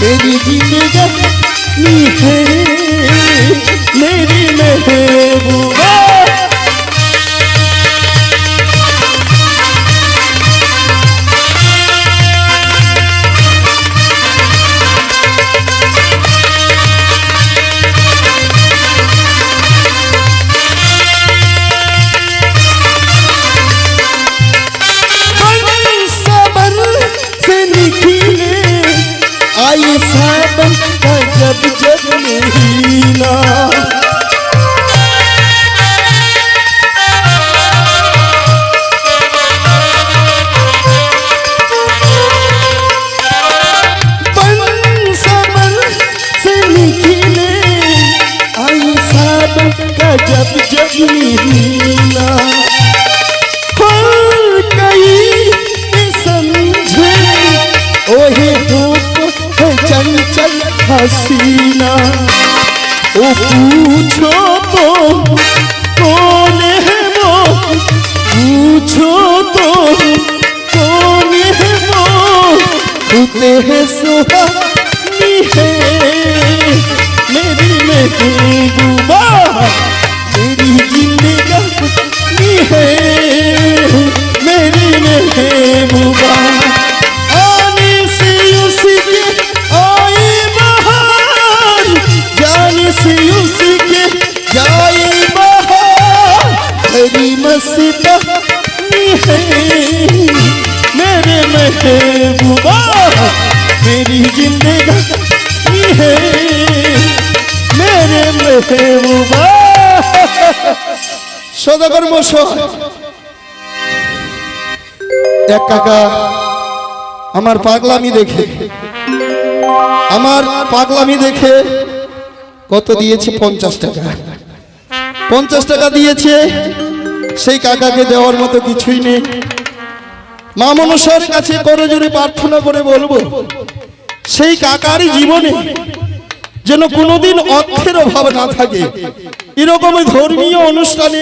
महबूबा मेरी आई सावन का जब जब हसीना ओ पूछो तो कौन है वो पूछो तो कौन है वो होते हैं सुहानी है मेरी महबूबा मेरी ज़िंदगी है मेरी महबूबा সদাগর মশাই। এক কাকা, আমার পাগলামি দেখে। আমার পাগলামি দেখে কত দিয়েছে পঞ্চাশ টাকা? পঞ্চাশ টাকা দিয়েছে, সেই কাকাকে দেওয়ার মতো কিছুই নেই। মা মনসার কাছে করে জোরে প্রার্থনা করে বলব, সেই কাকারই জীবনে যেন কোনোদিন অর্থের অভাব না থাকে। এরকম ধর্মীয় অনুষ্ঠানে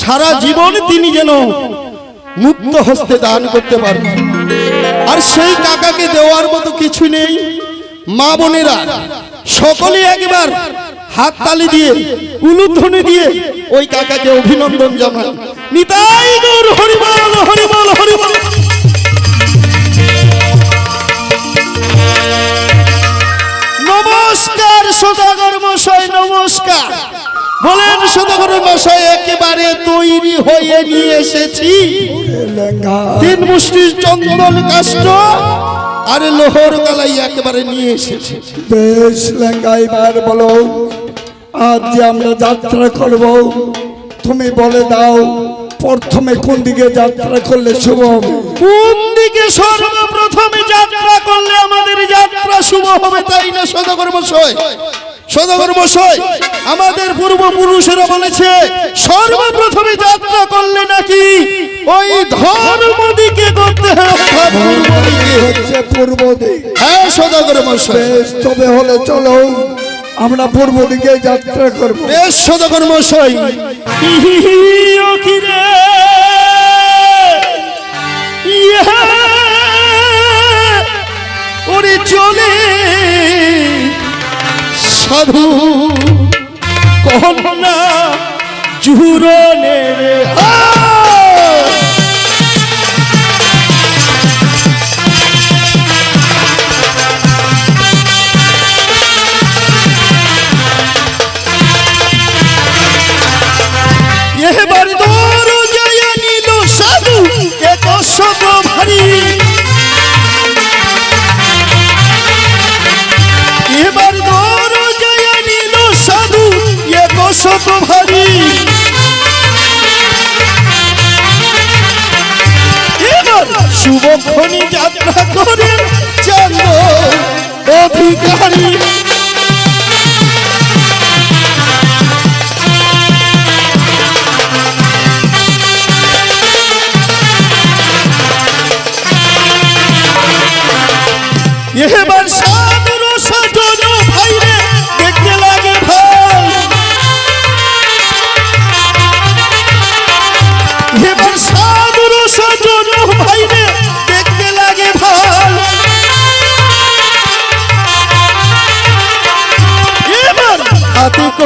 সারা জীবন তিনি যেন মুক্ত হস্তে দান করতে পারবেন আর সেই কাকাকে দেওয়ার মতো কিছু নেই। মা বোনেরা, সকলে একবার হাততালি দিয়ে, উলুধ্বনি দিয়ে ওই কাকাকে অভিনন্দন জানান। নিতাই গৌর, হরিবল হরিবল হরিবল। সদাগর মশাই, নমস্কার। বলেন, সদাগর মশাই, একেবারে তৈরি হয়ে নিয়ে এসেছি। তিন মুষ্টি চন্দন কাষ্ট আর লোহর গালাই একেবারে নিয়ে এসেছি। বেশ লেঙ্গা, এবার বলো, আজ যে আমরা যাত্রা করব, তুমি বলে দাও, প্রথমে কোন দিকে যাত্রা করলে শুভ হবে? কোন দিকে সর্বপ্রথমে যাত্রা করলে আমাদের যাত্রা শুভ হবে তাই না সদাগর মশাই? সদাগর মশাই আমাদের পূর্বপুরুষেরা বলেছে সর্বপ্রথমে যাত্রা করলে নাকি ওই ধর্ম দিকে করতে হচ্ছে পূর্ব দিক হ্যাঁ সদাগর মশাই। তবে হলে চলো আমরা পূর্ব দিকে যাত্রা করব। বেশ সদাগর মশাই। ওরে চলে সাধু কন্যা জুরনের হাত। শুভক্ষণী যাত্রা করে চন্দ্র অধিকারী। এবার সাদর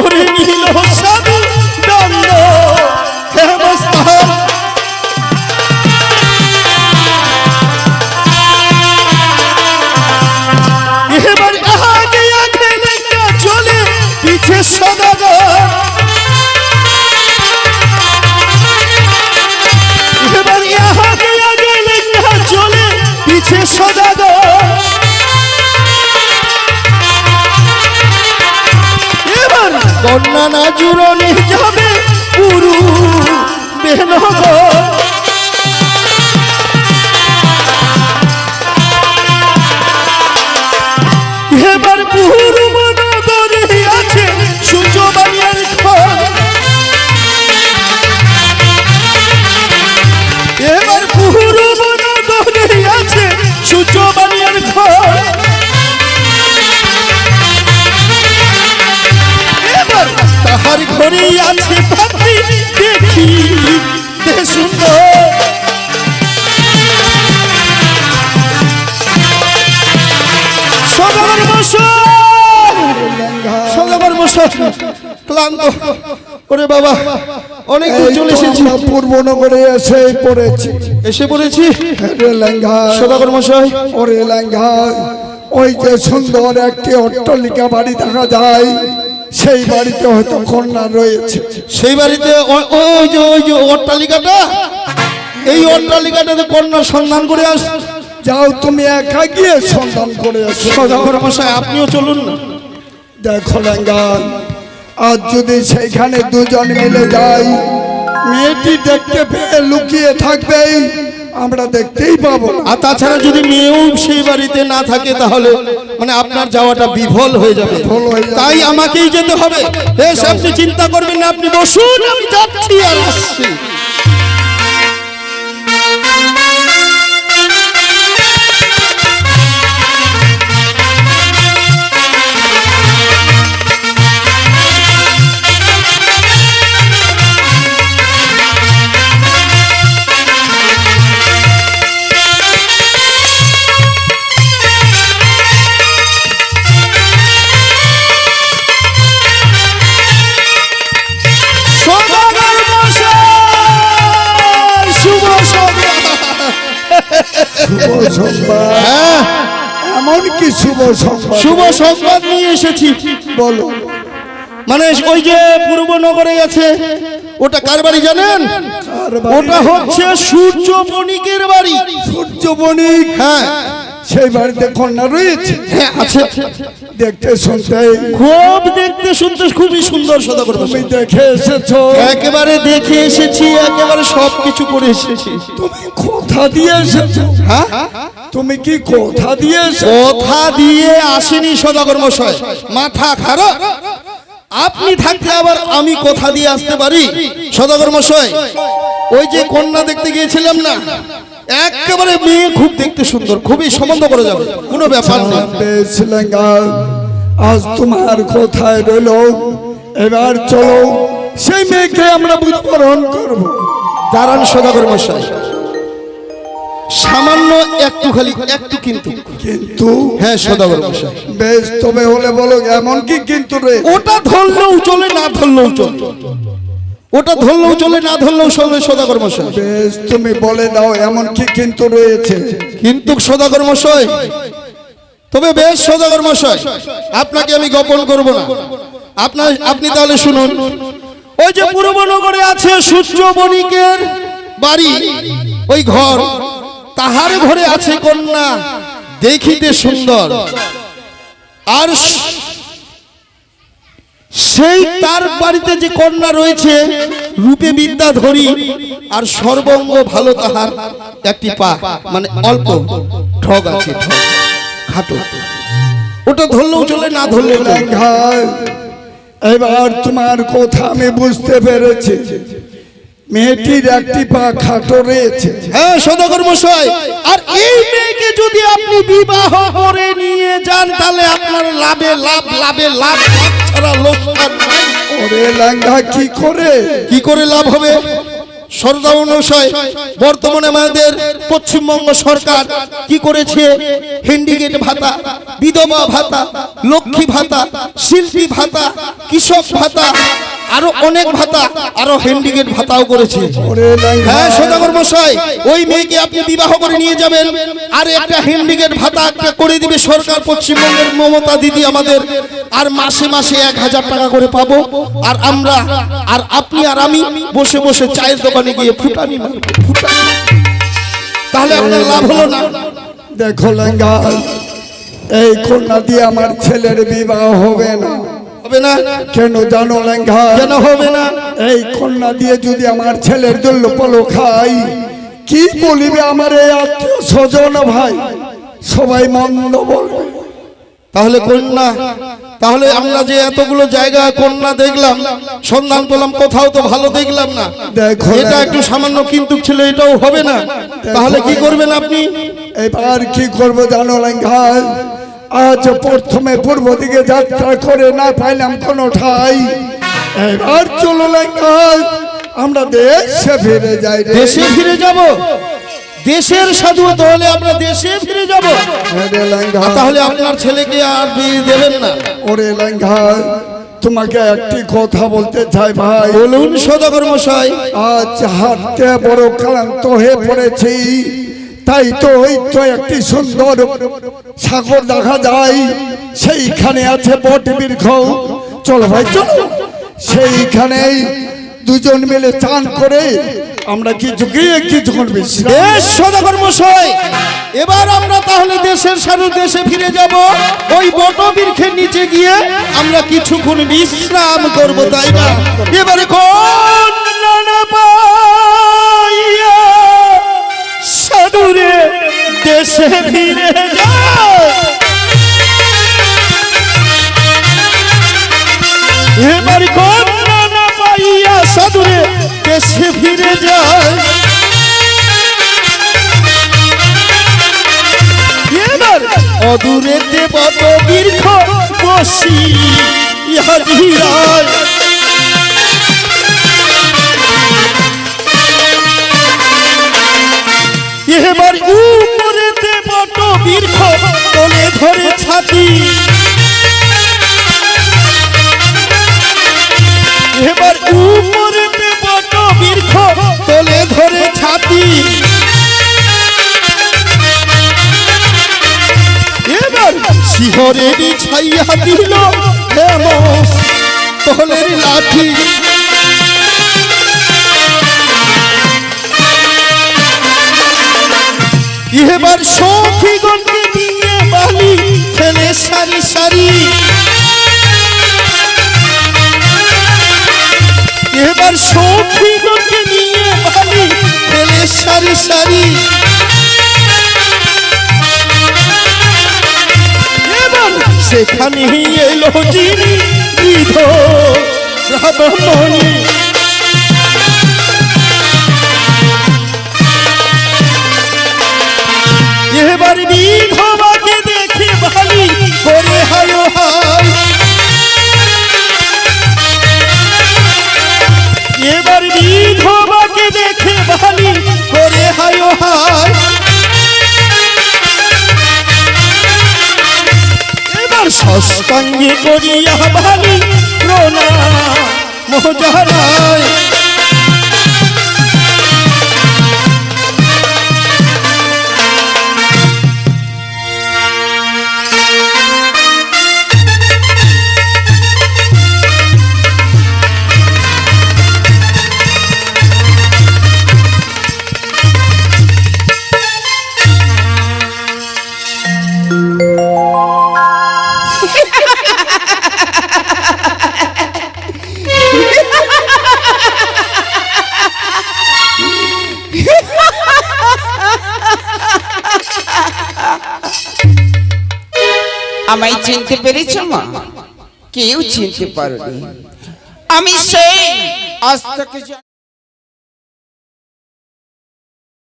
করে নিল। কন্যা না জুড়নে যাবে পুরু বেনগর ক্লান্ত। ওরে বাবা অনেক দূর চলে এসেছি। পূর্বনগরে এসে পড়েছি। এসে পড়েছি। লেঙ্গা। সদাগর মশাই। ওরে লেঙ্গা ওই যে সুন্দর একটি অট্টালিকা বাড়ি দেখা যায় সেই বাড়িতে হয়তো কন্যা রয়েছে। সেই বাড়িতে ওই যে ওই যে অট্টালিকাটা এই অট্টালিকাটাতে কন্যার সন্ধান করে আস। যাও তুমি একা গিয়ে সন্ধান করে আসো সদাগর মশাই আপনিও চলুন না। দেখো লেঙ্গা আজ যদি সেইখানে দুজন মিলে যাই মেয়েটি দেখতে পেয়ে লুকিয়ে থাকবে আমরা দেখতেই পাবো আর তাছাড়া যদি মেয়েও সেই বাড়িতে না থাকে তাহলে মানে আপনার যাওয়াটা বিফল হয়ে যাবে। বিফল হয়ে যাবে। তাই আমাকেই যেতে হবে। বেশ আপনি চিন্তা করবেন না আপনি বসুন আমি যাচ্ছি আর আসছি। শুভ সংবাদ। হ্যাঁ? এমন কি শুভ সংবাদ? শুভ সংবাদ নিয়ে এসেছি। বলো। মানে ওই যে পূর্বনগরে আছে ওটা কার বাড়ি জানেন? ওটা হচ্ছে সূর্য বণিকের বাড়ি। সূর্য বণিক হ্যাঁ। সেই বাড়িতে কন্যা রয়েছে? হ্যাঁ আছে। দেখতে শুনতে খুব দেখতে শুনতে খুবই সুন্দর সদাগর তুমি দেখে এসেছ। একেবারে দেখে এসেছি একেবারে সব কিছু করে এসেছি। তুমি কোথা দিয়ে এসেছ। হ্যাঁ? তুমি কি কোথা দিয়ে এসেছ? কথা দিয়ে আসেনি সদাগর মশাই। মাথা খারাপ। আপনি থাকতে আবার আমি কথা দিয়ে আসতে পারি? সদাগর মশাই ওই যে কন্যা দেখতে গিয়েছিলাম না একেবারে মেয়ে খুব দেখতে সুন্দর খুবই সম্বন্ধ করে যাবে। কোনো ব্যাপার লেঙ্গা আজ তোমার কোথায় রইল। এবার চলো সেই মেয়েকে আমরা বুঝবরণ করব। দাঁড়ান সদাগর মশাই। সামান্য একটু খালি একটু কিন্তু। কিন্তু? হ্যাঁ সদাগর মশাই। বেশ তবে হলে বলো এমন কি কিন্তু রে? ওটা ধরলেও চলে না ধরলেও চলে। ওটা ধরলেও চলে না ধরলেও চলে সদাগর মশাই। বেশ তুমি বলে দাও এমন কি কিন্তু রয়েছে? কিন্তু সদাগর মশাই তবে বেশ সদাগর মশাই আপনাকে আমি গোপন করব না। আপনার আপনি তাহলে শুনুন। ওই যে পূর্বনগরে আছে সূর্য বণিকের বাড়ি ওই ঘর। তাহার ঘরে আছে কন্যা, দেখিতে সুন্দর। আর সেই তার বাড়িতে যে কন্যা রয়েছে, রূপে বিদ্যা ধরি, আর সর্বঙ্গ ভালো তাহার একটি পা মানে অল্প ঠগ আছে খাটো। ওটা ধরলেও চলে, না ধরলেও চলে। এবার তোমার কথা আমি বুঝতে পেরেছি। মেয়েটির একটি পা খাটো রয়েছে। হ্যাঁ সদাগর মশাই। আর এই মেয়েকে যদি আপনি বিবাহ করে নিয়ে যান তাহলে আপনার লাভে লাভ লাভে লাভ ছাড়া লোকসান নাই। ওরে কি করে? কি করে লাভ হবে? সরদা অনুসায় বর্তমানে আমাদের পশ্চিমবঙ্গ সরকার কি করেছে? হ্যান্ডিকেট ভাতা বিধবা ভাতা লক্ষ্মী ভাতা শিল্পী ভাতা কৃষক ভাতা আরও অনেক ভাতা আরও হ্যান্ডিকেট ভাতাও করেছে। হ্যাঁ সদাগর মশাই ওই মেয়েকে আপনি বিবাহ করে নিয়ে যাবেন আর একটা হ্যান্ডিকেট ভাতা একটা করে দিবে সরকার পশ্চিমবঙ্গের মমতা দিদি আমাদের আর মাসে মাসে এক হাজার টাকা করে পাবো আর আমরা আর আপনি আর আমি বসে বসে চায়ের দোকানে গিয়ে ফুটানি ফুটানি তাহলে আপনার লাভ হলো না। দেখো লেঙ্গা এই কন্যা দিয়ে আমার ছেলের বিবাহ হবে না। হবে না। কেন জানো লেঙ্গা? কেন হবে না? এই কন্যা দিয়ে যদি আমার ছেলের দল্য পলো খাই কি বলিবে আমার এই আত্মীয় স্বজন ভাই? সবাই মন্দ বলবে তাহলে কন্যা তাহলে আমরা যে এতগুলো জায়গা কন্যা দেখলাম সন্ধান পেলাম কোথাও তো ভালো দেখলাম না। দেখো এটা একটু সামান্য কিন্তু ছিল এটাও হবে না। তাহলে কি করবেন আপনি? এবার কি করব জানো লেঙ্গা? আজ প্রথমে পূর্ব দিকে যাত্রা করে না পাইলাম কোনো ঠাই। এবার চলো আমরা দেশে ফিরে যাই দেশে ফিরে যাব? দেশের সাধু হলে আমরা দেশে ফিরে যাব? তাহলে আপনার ছেলেকে আর বিয়ে দেবেন না। ওরে লেঙ্গা তোমাকে একটি কথা বলতে চাই ভাই। বলুন সদাগর মশাই আজ হাঁটতে বড় ক্লান্ত হয়ে পড়েছি। তাই তো ওই তো একটি সুন্দর সাগর দেখা যায়। সেইখানে আছে বট বৃক্ষ চলো ভাই, চলো। সেইখানেই দুজন মিলে চান করে আমরা কিছু গিয়ে কিছুক্ষণ সদাগর মশাই, এবার আমরা তাহলে দেশের সাধু দেশে ফিরে যাব। ওই বটবৃক্ষের নিচে গিয়ে আমরা কিছুক্ষণ বিশ্রাম করব, তাই না? এবারে কোন দেশে ফিরে যায় এবার কোন নানা পাইয়া সাধুরে দেশে ফিরে যায়। এবার অদূরেতে বত দীর্ঘ বসি ইহাজিরায় এবার ছাতি এবার উপরেতে বট বীর্ঘ তলে ধরে ছাতি। এবার শিহরে ছাইয়া দিল হেমস, তলের লাঠি। এবার ফেলে এবার সখীগণকে নিয়ে বালি ফেলে সারি সারি। এবার সেখানে এলো যিনি বিধ এবার ভালি করে হায় এবার দেখে ভালি করে হায় হায় এবার সস্তাঙ্গে করিয়া ভালি প্রণাম মহারায় আমায় চিনতে পেরেছ মা? কেউ চিনতে পারবে আমি সেই আজ